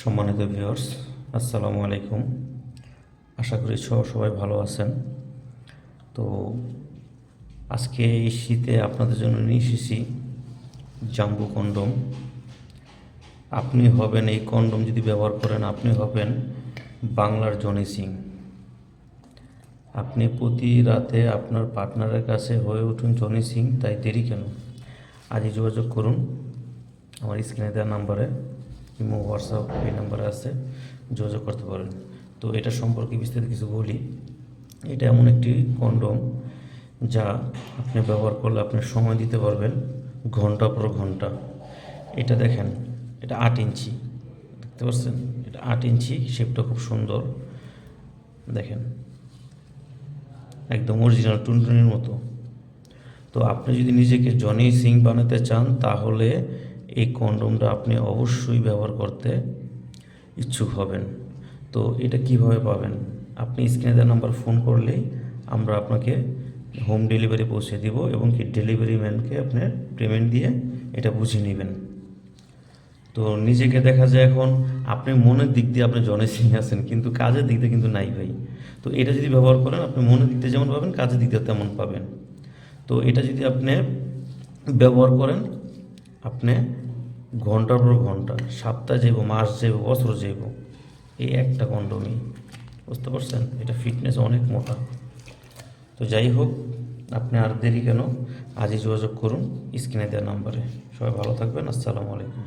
সম্মানিত ভিউয়ার্স আসসালামু আলাইকুম। আশা করি সবাই ভালো আছেন। তো আজকে এই শীতে আপনাদের জন্য নিয়ে এসেছি জাম্বু কন্ডম। আপনি হবেন এই কন্ডম যদি ব্যবহার করেন, আপনি হবেন বাংলার জনি সিং। আপনি প্রতি রাতে আপনার পার্টনারের কাছে হয়ে উঠুন জনি সিং, তাই দেরি কেন? আজই যোগাযোগ করুন। আমার স্ক্রিনে দেওয়া নাম্বারে ইমো, হোয়াটসঅ্যাপ এই নাম্বারে আছে, যোগাযোগ করতে পারেন। তো এটা সম্পর্কে বিস্তারিত কিছু বলি। এটা এমন একটি কন্ডম যা আপনি ব্যবহার করলে আপনি সময় দিতে পারবেন ঘণ্টা পর ঘণ্টা। এটা দেখেন, এটা আট ইঞ্চি। দেখতে পাচ্ছেন? এটা আট ইঞ্চি শেপটা খুব সুন্দর। দেখেন, একদম অরিজিনাল টুনটুনির মতো। তো আপনি যদি নিজেকে জনি সিং বানাতে চান, তাহলে এই কন্ডোমটা আপনি অবশ্যই ব্যবহার করতে ইচ্ছুক হবেন। তো এটা কীভাবে পাবেন? আপনি স্ক্রিনে দেওয়া নাম্বার ফোন করলেই আমরা আপনাকে হোম ডেলিভারি পৌঁছে দিব এবং কি ডেলিভারি ম্যানকে আপনার পেমেন্ট দিয়ে এটা বুঝে নেবেন। তো নিজেকে দেখা যায় এখন আপনি মনের দিক দিয়ে আপনি জনে সিং আছেন, কিন্তু কাজের দিক দিয়ে কিন্তু নাই ভাই। তো এটা যদি ব্যবহার করেন, আপনি মনের দিক দিয়ে যেমন পাবেন, কাজের দিক দিয়ে তেমন পাবেন। তো এটা যদি আপনি ব্যবহার করেন, আপনি ঘণ্টার পর ঘণ্টা সপ্তাহ যাইব, মাস যাইব, বছর যাইব, এই একটা কন্ডমি বুঝতে পারছেন? এটা ফিটনেস অনেক মোটা। তো যাই হোক, আপনি আর দেরি কেন? আজই যোগাযোগ করুন, স্ক্রিনে দেওয়া নাম্বারে। সবাই ভালো থাকবেন, আসসালামু আলাইকুম।